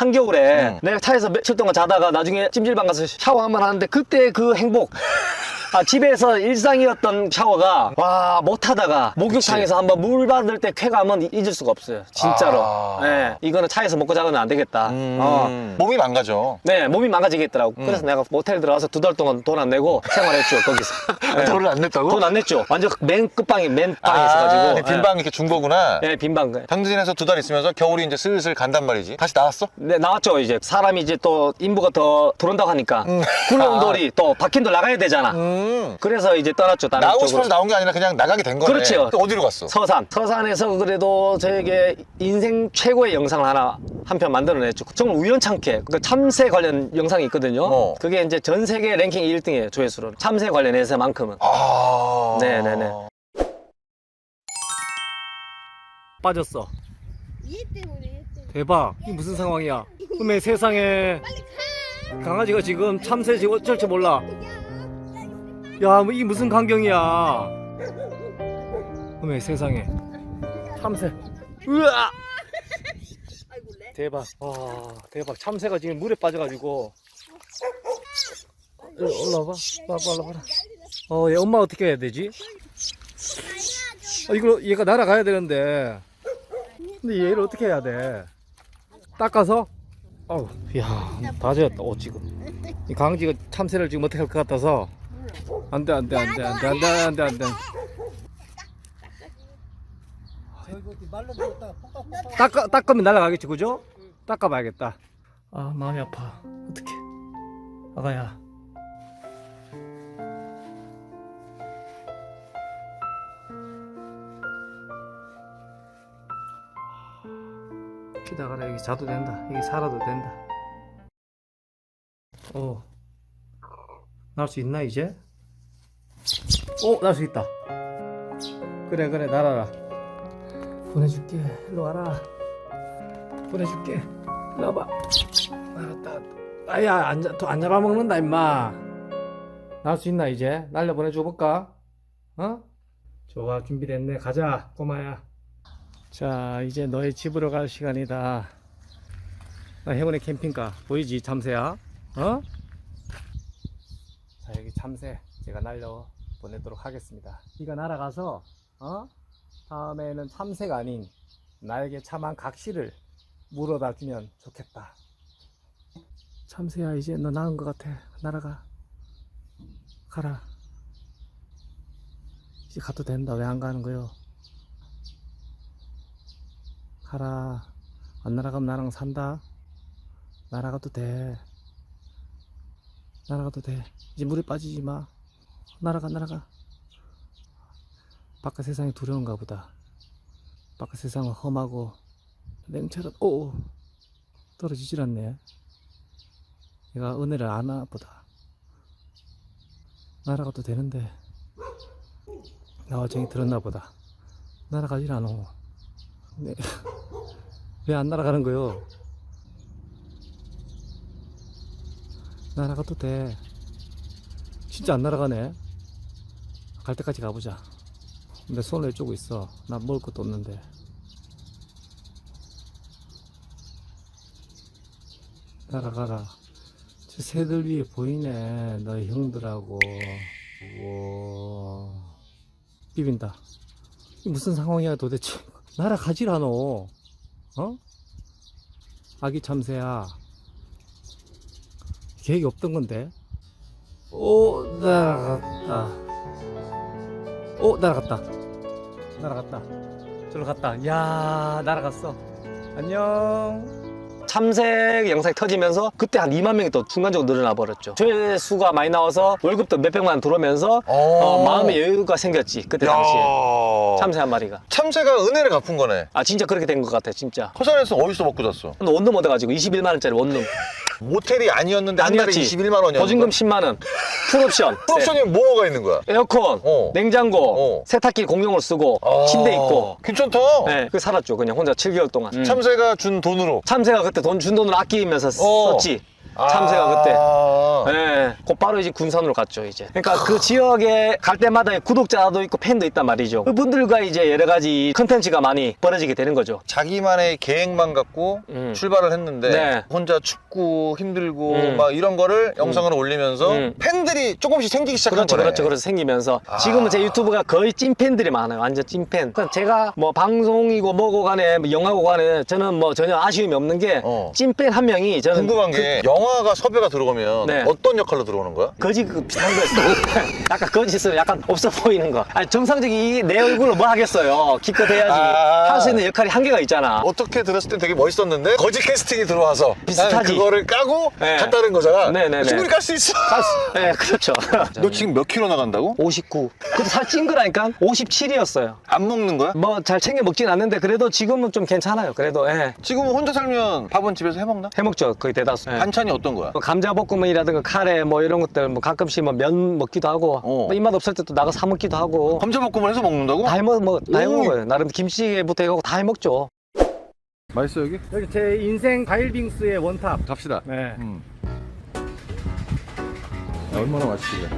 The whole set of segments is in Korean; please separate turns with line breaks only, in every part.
한겨울에
음.
내가 차에서 며칠 동안 자다가 나중에 찜질방 가서 샤워 한 번 하는데 그때 그 행복. 아, 집에서 일상이었던 샤워가 와 못하다가 목욕탕에서 한번 물 받을 때 쾌감은 잊을 수가 없어요 진짜로
아.
네, 이거는 차에서 먹고 자고는 안 되겠다
음,
어.
몸이 망가져.
네 몸이 망가지겠더라고
음.
그래서 내가 모텔 들어가서 두 달 동안 돈 안 내고 생활했죠 거기서 네.
돈을 안 냈다고?
돈 안 냈죠 완전 맨 끝방에 맨 방에
아,
있어가지고
빈방 이렇게 준 거구나.
예, 네, 빈방
당진에서 두 달 있으면서 겨울이 이제 슬슬 간단 말이지. 다시 나왔어?
네, 나왔죠, 이제. 사람이 이제 또 인부가 더 들어온다고 하니까.
음.
굴러온 돌이 또 바뀐 돌 나가야 되잖아.
음.
그래서 이제 떠났죠, 다른
나오고
쪽으로.
싶어서 나온 게 아니라 그냥 나가게 된 거네.
그렇지요.
또 어디로 갔어?
서산. 서산에서 그래도 저에게 인생 최고의 영상을 하나 한 편 만들어냈죠. 정말 우연찮게. 그 참새 관련 영상이 있거든요.
어.
그게 이제 전 세계 랭킹 1등이에요, 조회수로. 참새 관련해서만큼은.
아.
네네네. 빠졌어.
얘 때문에 얘 때문에
대박. 이게 무슨 상황이야? 꿈의 세상에
빨리 가
강아지가 지금 참새 지금 어쩔 줄 몰라. 야, 뭐 이게 무슨 광경이야? 어메 세상에. 참새. 으아! 대박. 와, 대박. 참새가 지금 물에 빠져가지고. 일로 올라와봐. 와봐, 올라와봐. 어, 얘 엄마 어떻게 해야 되지? 어, 이거 얘가 날아가야 되는데. 근데 얘를 어떻게 해야 돼? 닦아서? 어우, 이야, 다 젖었다, 옷 지금. 이 강아지가 참새를 지금 어떻게 할 것 같아서. 안 돼, 안 돼, 안 돼, 안 돼, 안 돼, 안 돼, 안 돼. 닦아, 닦으면 날아가겠지, 그죠? 닦아봐야겠다. 아, 마음이 아파. 어떡해. 아가야. 기다가라, 여기 자도 된다. 여기 살아도 된다. 어. 날 수 있나, 이제? 어, 날수 있다. 그래, 그래, 날아라. 보내줄게. 일로 와라. 보내줄게. 일로 와봐. 알았다. 아야, 안, 잡- 안 잡아먹는다, 임마. 날 수 있나, 이제? 날려 보내줘볼까? 어? 좋아, 준비됐네. 가자, 꼬마야. 자, 이제 너의 집으로 갈 시간이다. 아, 행운의 캠핑카. 보이지, 참새야? 어? 자, 여기 참새. 제가 날려 보내도록 하겠습니다. 이거 날아가서, 어? 다음에는 참새가 아닌 나에게 참한 각시를 물어다 주면 좋겠다. 참새야 이제 너 나은 것 같아. 날아가. 가라. 이제 가도 된다. 왜 안 가는 거요? 가라. 안 날아가면 나랑 산다. 날아가도 돼. 날아가도 돼. 이제 물에 빠지지 마. 날아가 날아가. 바깥 세상이 두려운가 보다. 바깥 세상은 험하고 냉철한 오 떨어지질 않네. 얘가 은혜를 아나 보다. 날아가도 되는데 나와 정이 들었나 보다. 날아가질 않어. 네. 왜 안 날아가는 거요? 날아가도 돼. 진짜 안 날아가네. 갈 때까지 가보자. 내 손을 쪼고 있어. 나 먹을 것도 없는데. 날아가라. 저 새들 위에 보이네. 너희 형들하고. 우와. 비빈다. 무슨 상황이야 도대체. 날아가질 않어. 어? 아기 참새야. 계획이 없던 건데. 오, 날아갔다. 오, 날아갔다. 날아갔다. 저로 갔다. 야, 날아갔어. 안녕. 참새 영상이 터지면서 그때 한 2만 명이 또 순간적으로 늘어나 버렸죠. 조회수가 많이 나와서 월급도 몇백만 원 들어오면서 어, 마음의 여유가 생겼지. 그때 당시에. 참새 한 마리가.
참새가 은혜를 갚은 거네.
아, 진짜 그렇게 된 것 같아, 진짜.
허산에서 어디서 먹고 잤어?
원룸 얻어가지고 21만 원짜리 원룸.
모텔이 아니었는데 한 달에
아니었지.
21만 원이었어.
보증금 10만 원. 풀옵션.
풀옵션이 뭐가 있는 거야?
에어컨,
어.
냉장고,
어.
세탁기 공용으로 쓰고,
아,
침대 있고.
괜찮다.
네, 그 살았죠. 그냥 혼자 7개월 동안. 음.
참새가 준 돈으로.
참새가 그때 돈 준 돈을 아끼면서
어.
썼지.
참새가 그때.
아.
네, 곧바로 이제 군산으로 갔죠, 이제. 그러니까 그 지역에 갈 때마다 구독자도 있고 팬도 있단 말이죠. 그분들과 이제 여러 가지 컨텐츠가 많이 벌어지게 되는 거죠.
자기만의 계획만 갖고
음.
출발을 했는데
네.
혼자 춥고 힘들고
음.
막 이런 거를 영상으로 올리면서
음.
팬들이 조금씩 생기기 시작한
그렇죠,
거네.
그렇죠, 그렇죠. 생기면서
아.
지금은 제 유튜브가 거의 찐팬들이 많아요. 완전 찐팬. 그러니까 제가 뭐 방송이고 뭐고 간에 뭐 영화고 간에 저는 뭐 전혀 아쉬움이 없는 게
어.
찐팬 한 명이 저는
궁금한 게 영화가 섭외가 들어가면
네.
어떤 역할로 들어 오는 거야?
거짓 그 비슷한 거였어요. 약간 거짓은 약간 없어 보이는 거. 아니, 정상적인 이내 얼굴로 뭐 하겠어요. 기껏 해야지.
아.
할 수 있는 역할이 한계가 있잖아.
어떻게 들었을 때 되게 멋있었는데 거짓 캐스팅이 들어와서
비슷하지.
나는 그거를 까고
네.
갔다는 거잖아.
네 네 네.
충분히 깔 수 있어.
네, 그렇죠.
너 지금 몇 킬로 나간다고?
59. 근데 살찐 거라니까? 57이었어요.
안 먹는 거야?
뭐 잘 챙겨 먹진 않는데 그래도 지금은 좀 괜찮아요. 그래도 예.
지금은 혼자 살면 밥은 집에서 해 먹나?
해먹죠. 거의 대다수. 예.
반찬이 어떤 거야?
뭐 감자볶음이라든가 카레 뭐 이런 것들 뭐 가끔씩 뭐 면 먹기도 하고
어.
뭐 입맛 없을 때 또 나가 사 먹기도 하고
감자볶음을 해서 먹는다고?
다 해먹 뭐다
오.
해먹어요. 나름 김치찌개부터 해가고 다 해먹죠.
맛있어 여기?
여기 제 인생 과일빙수의 원탑.
갑시다.
네.
음. 야, 얼마나 맛있길래?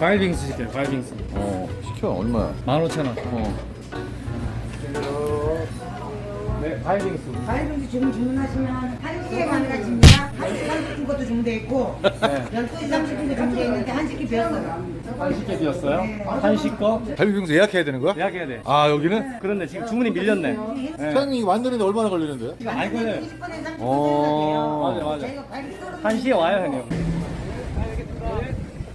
과일빙수 시켜요. 과일빙수.
어 시켜 얼마야?
15,000원.
어.
네, 과일빙수.
과일빙수 지금 주문하시면 1 시에 가능하십니다. 1시 30분 것도 준비되어 있고 12시 30분도 준비되어 있는데 1시కి 비었어요.
한식에 비었어요? 한식 거?
갈비빙수 예약해야 되는 거야?
예약해야 돼.
아 여기는?
그런데 지금 주문이 밀렸네. 네.
사장님 만드는데 얼마나 걸리는데요?
20분 이상
어.
맞아, 맞아.
저희가 과일빙수로
한 시에 와요, 형님.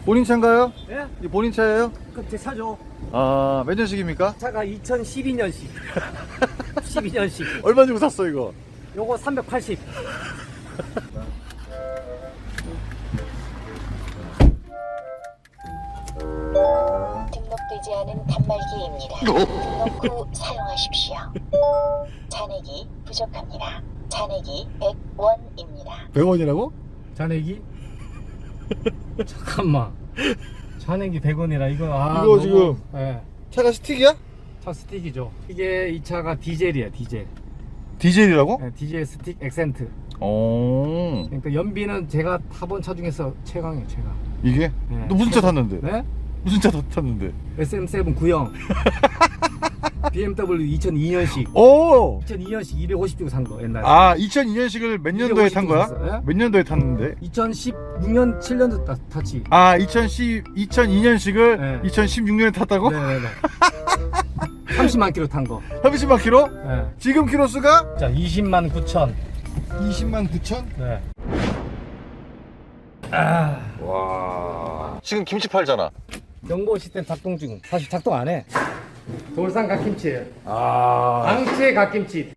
본인 차인가요?
예?
이 본인 차예요?
그럼 제 차죠.
아 몇 년식입니까?
차가 2012년식. 12년식.
얼마 주고 샀어 이거?
요거 380.
등록되지 않은 단말기입니다. 등록 후 사용하십시오. 잔액이 부족합니다. 잔액이 100원입니다.
100원이라고?
잔액이? 잠깐만. 잔액이 100원이라 이거 아
이거
너무-
지금-
예.
차가 스틱이야?
차 스틱이죠. 이게 이 차가 디젤이에요, 디젤.
디젤이라고?
예, 디젤 스틱 액센트.
어
그러니까 연비는 제가 타본 차 중에서 최강이에요, 최강.
이게?
네.
너 무슨 차 탔는데?
네?
무슨 차 탔는데?
SM7 구형. BMW 2002년식.
오!
2002년식 250 주고 산 거, 옛날에.
아 2002년식을 몇 년도에 탄 거야?
250 샀어요?
몇 년도에 탔는데?
2016년, 7년도 타, 탔지.
아 2010, 2002년식을
네.
2016년에 탔다고?
네네네. 30만 킬로 탄 거.
30만 킬로?
네.
지금 키로수가?
자, 20만 9천.
20만 9천?
네.
지금 김치 팔잖아.
영보 시스템 작동 중. 사실 작동 안 해. 돌산 갓김치예요.
아
방치의 갓김치.